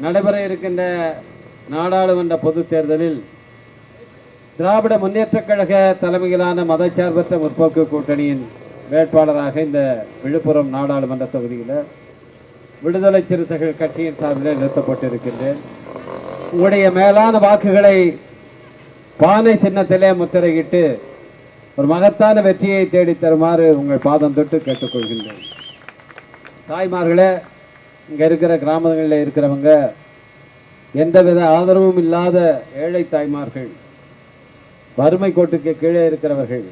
நடைபெற இருக்கின்ற நாடாளுமன்ற பொதுத் தேர்தலில் திராவிட முன்னேற்றக் கழக தலைமையிலான மதச்சார்பற்ற முற்போக்கு கூட்டணியின் வேட்பாளராக இந்த விழுப்புரம் நாடாளுமன்ற தொகுதியில் விடுதலை சிறுத்தைகள் கட்சியின் சார்பில் நிறுத்தப்பட்டிருக்கின்றேன். உங்களுடைய மேலான வாக்குகளை பானை சின்னத்திலே முத்திரையிட்டு ஒரு மகத்தான வெற்றியை தேடித் தருமாறு உங்கள் பாதம் தொட்டு கேட்டுக்கொள்கின்றேன். தாய்மார்களே இங்கே இருக்கிற கிராமங்களில் இருக்கிறவங்க எந்தவித ஆதரவும் இல்லாத ஏழை தாய்மார்கள் வறுமை கோட்டுக்கு கீழே இருக்கிறவர்கள்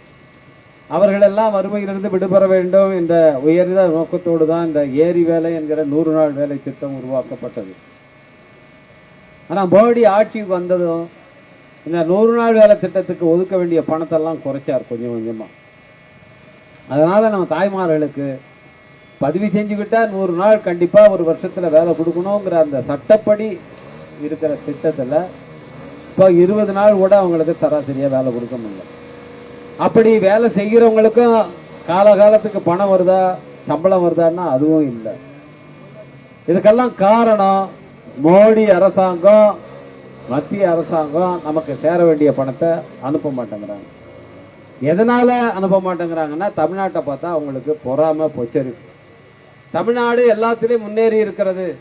அவர்களெல்லாம் வறுமையிலிருந்து விடுபெற வேண்டும் என்ற உயர்ந்த நோக்கத்தோடு தான் இந்த ஏரி வேலை என்கிற நூறு நாள் வேலை திட்டம் உருவாக்கப்பட்டது. ஆனால் மோடி ஆட்சிக்கு வந்ததும் இந்த நூறு நாள் வேலை திட்டத்துக்கு ஒதுக்க வேண்டிய பணத்தெல்லாம் குறைச்சார் கொஞ்சம் கொஞ்சமாக அதனால் நம்ம தாய்மார்களுக்கு பதிவு செஞ்சுக்கிட்டால் நூறு நாள் கண்டிப்பாக ஒரு வருஷத்தில் வேலை கொடுக்கணுங்கிற அந்த சட்டப்படி இருக்கிற திட்டத்தில் இப்போ இருபது நாள் கூட அவங்களுக்கு சராசரியாக வேலை கொடுக்க முடியல. அப்படி வேலை செய்கிறவங்களுக்கும் காலகாலத்துக்கு பணம் வருதா சம்பளம் வருதான்னா அதுவும் இல்லை. இதுக்கெல்லாம் காரணம் மோடி அரசாங்கம் மத்திய அரசாங்கம் நமக்கு சேர வேண்டிய பணத்தை அனுப்ப மாட்டேங்கிறாங்க. எதனால் அனுப்ப மாட்டேங்கிறாங்கன்னா தமிழ்நாட்டை பார்த்தா அவங்களுக்கு பொறாமல் பொச்சரிப்பு தமிழ்நாடு எல்லாத்திலையும் முன்னேறி இருக்கிறது.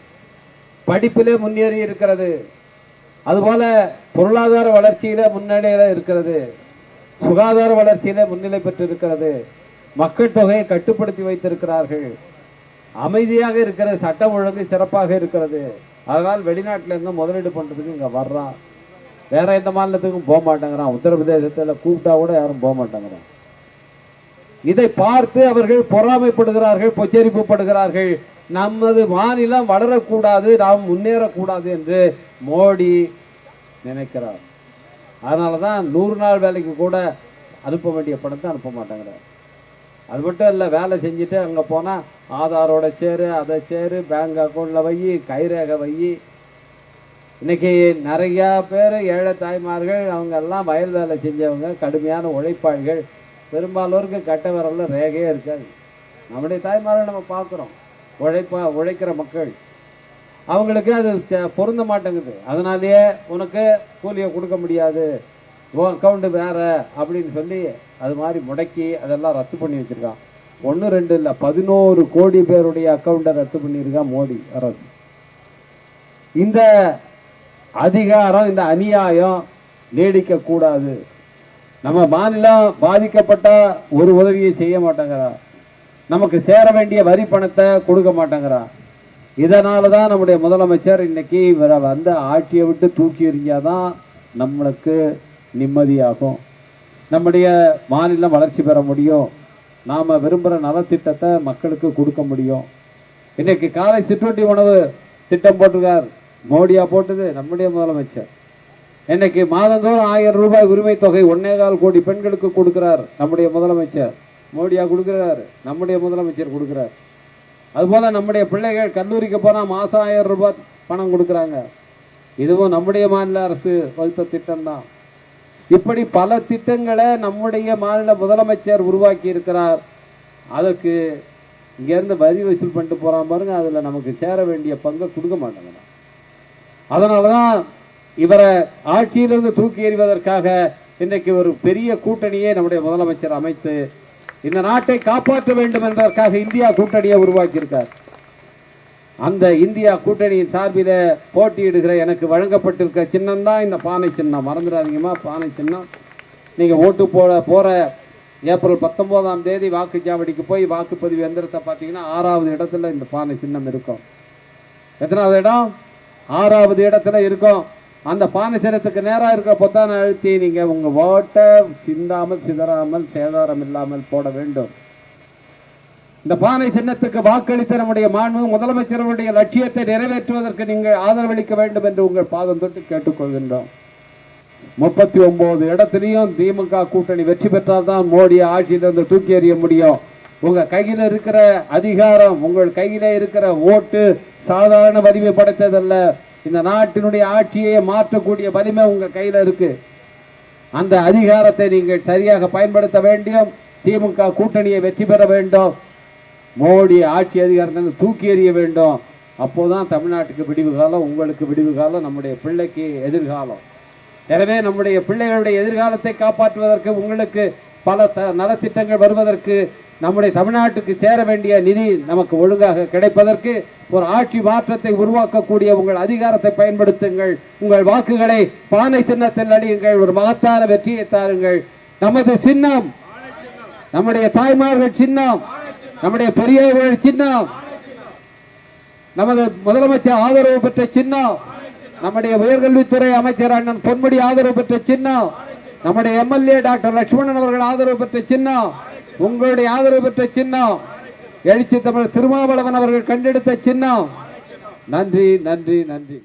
படிப்பிலே முன்னேறி இருக்கிறது. அதுபோல பொருளாதார வளர்ச்சியில முன்னணியில இருக்கிறது. சுகாதார வளர்ச்சியில முன்னிலை பெற்று இருக்கிறது மக்கள் தொகையை கட்டுப்படுத்தி வைத்திருக்கிறார்கள். அமைதியாக இருக்கிறது சட்டம் ஒழுங்கு சிறப்பாக இருக்கிறது. அதனால் வெளிநாட்டிலேருந்து முதலீடு பண்ணுறதுக்கு இங்கே வர்றான். வேற எந்த மாநிலத்துக்கும் போக மாட்டேங்கிறான். உத்தரப்பிரதேசத்தில் கூப்பிட்டா கூட யாரும் போக மாட்டேங்கிறான். இதை பார்த்து அவர்கள் பொறாமைப்படுகிறார்கள் பொச்சரிப்புப்படுகிறார்கள். நமது மாநிலம் வளரக்கூடாது நாம் முன்னேறக்கூடாது என்று மோடி நினைக்கிறார். அதனால தான் நூறு நாள் வேலைக்கு கூட அனுப்ப வேண்டிய பணத்தை அனுப்ப மாட்டேங்கிறார் அது மட்டும் இல்லை வேலை செஞ்சுட்டு அங்கே போனால் ஆதாரோட சேரு அதை சேரு பேங்க் அக்கௌண்ட்டில் வை கைரேகை வை. இன்றைக்கி நிறையா பேர் ஏழை தாய்மார்கள் அவங்க எல்லாம் வயல் வேலை செஞ்சவங்க கடுமையான உழைப்பாளிகள். பெரும்பாலோருக்கு கட்ட விரலில் ரேகையே இருக்காது. நம்முடைய தாய்மாரை நம்ம பார்க்குறோம் உழைப்பா உழைக்கிற மக்கள். அவங்களுக்கு அது ச- பொருந்த மாட்டேங்குது. அதனாலேயே உனக்கு கூலியை கொடுக்க முடியாது. உன் அக்கௌண்ட்டு வேற அப்படின்னு சொல்லி அது மாதிரி முடக்கி அதெல்லாம் ரத்து பண்ணி வச்சுருக்கான். ஒன்று ரெண்டு இல்லை பதினோரு கோடி பேருடைய அக்கௌண்ட்டை ரத்து பண்ணியிருக்கான் மோடி அரசு. இந்த அதிகாரம் இந்த அநியாயம் நீடிக்கக்கூடாது. நம்ம மாநிலம் பாதிக்கப்பட்டா ஒரு உதவியை செய்ய மாட்டேங்கிறா. நமக்கு சேர வேண்டிய வரி பணத்தை கொடுக்க மாட்டேங்கிறா. இதனால தான் நம்முடைய முதலமைச்சர் இன்னைக்கு இவரை வந்து ஆட்சியை விட்டு தூக்கி எறிஞ்சாதான் நம்மளுக்கு நிம்மதியாகும். நம்முடைய மாநிலம் வளர்ச்சி பெற முடியும். நாம் விரும்புகிற நலத்திட்டத்தை மக்களுக்கு கொடுக்க முடியும். இன்றைக்கி காலை சிற்றுண்டி உணவு திட்டம் போட்டிருக்கார். மோடியாக போட்டது நம்முடைய முதலமைச்சர். இன்னைக்கு மாதந்தோறும் ஆயிரம் ரூபாய் உரிமை தொகை ஒன்னே கால் கோடி பெண்களுக்கு கொடுக்கிறார் நம்முடைய முதலமைச்சர். மோடியா கொடுக்கிறார். நம்முடைய முதலமைச்சர் கொடுக்கிறார். அதுபோல் நம்முடைய பிள்ளைகள் கல்லூரிக்கு போனால் மாதம் ஆயிரம் ரூபாய் பணம் கொடுக்குறாங்க. இதுவும் நம்முடைய மாநில அரசு வகுத்த திட்டம்தான். இப்படி பல திட்டங்களை நம்முடைய மாநில முதலமைச்சர் உருவாக்கி இருக்கிறார். அதற்கு இங்கேருந்து வரி வசூல் பண்ணிட்டு போகிறான் பாருங்க அதில் நமக்கு சேர வேண்டிய பங்கை கொடுக்க மாட்டாங்க. அதனால தான் இவரை ஆட்சியிலிருந்து தூக்கி எறிவதற்காக இன்றைக்கு ஒரு பெரிய கூட்டணியை நம்முடைய முதலமைச்சர் அமைத்து இந்த நாட்டை காப்பாற்ற வேண்டும் என்பதற்காக இந்தியா கூட்டணியை உருவாக்கியிருக்கார். அந்த இந்தியா கூட்டணியின் சார்பில் போட்டியிடுகிற எனக்கு வழங்கப்பட்டிருக்க சின்னம் தான் இந்த பானை சின்னம். மறந்துடாதீங்கம்மா பானை சின்னம். நீங்கள் ஓட்டு போட போகிற ஏப்ரல் பத்தொம்போதாம் தேதி வாக்குச்சாவடிக்கு போய் வாக்குப்பதிவு எந்திரத்தை பார்த்தீங்கன்னா ஆறாவது இடத்துல இந்த பானை சின்னம் இருக்கும். எத்தனாவது இடம்? ஆறாவது இடத்துல இருக்கும். அந்த பானை சின்னத்துக்கு நேராக இருக்கிற பொத்தானை அழுத்தி நீங்கள் உங்கள் ஓட்டை சிந்தாமல் சிதறாமல் சேதாரம் இல்லாமல் போட வேண்டும். இந்த பானை சின்னத்துக்கு வாக்களித்த நம்முடைய மாண்பு முதலமைச்சருடைய லட்சியத்தை நிறைவேற்றுவதற்கு நீங்கள் ஆதரவளிக்க வேண்டும் என்று உங்கள் பாதம் தொட்டு கேட்டுக்கொள்கின்றோம். முப்பத்தி ஒன்பது இடத்துலையும் திமுக கூட்டணி வெற்றி பெற்றால்தான் மோடி ஆட்சியிலிருந்து தூக்கி எறிய முடியும். உங்கள் கையில் இருக்கிற அதிகாரம் உங்கள் கையில் இருக்கிற ஓட்டு சாதாரண வலிமை படைத்ததல்ல இந்த நாட்டினுடைய ஆட்சியை மாற்றக்கூடிய வலிமை உங்கள் கையில் இருக்கு. அந்த அதிகாரத்தை நீங்கள் சரியாக பயன்படுத்த வேண்டும். திமுக கூட்டணியை வெற்றி பெற வேண்டும். மோடி ஆட்சி அதிகாரத்தை தூக்கி எறிய வேண்டும். அப்போதான் தமிழ்நாட்டுக்கு விடிவு காலம் உங்களுக்கு விடிவு காலம் நம்முடைய பிள்ளைக்கு எதிர்காலம். எனவே நம்முடைய பிள்ளைகளுடைய எதிர்காலத்தை காப்பாற்றுவதற்கு உங்களுக்கு பல த நலத்திட்டங்கள் வருவதற்கு நம்முடைய தமிழ்நாட்டுக்கு சேர வேண்டிய நிதி நமக்கு ஒழுங்காக கிடைப்பதற்கு ஒரு ஆட்சி மாற்றத்தை உருவாக்கக்கூடிய உங்கள் அதிகாரத்தை பயன்படுத்துங்கள். உங்கள் வாக்குகளை பானை சின்னத்தில் அடியுங்கள் ஒரு மகத்தான வெற்றியை தாருங்கள். நமது சின்னம் நம்முடைய தாய்மார்கள் சின்னம் நம்முடைய பெரியவர்கள் சின்னம் நமது முதலமைச்சர் ஆதரவு பெற்ற சின்னம் நம்முடைய உயர்கல்வித்துறை அமைச்சர் அண்ணன் பொன்முடி ஆதரவு பெற்ற சின்னம் நம்முடைய எம்எல்ஏ டாக்டர் லட்சுமணன் அவர்கள் ஆதரவு பெற்ற சின்னம் உங்களுடைய ஆதரவு பெற்ற சின்னம். எழுச்சி தமிழர் திருமாவளவன் அவர்கள் கண்டெடுத்த சின்னம். நன்றி நன்றி நன்றி.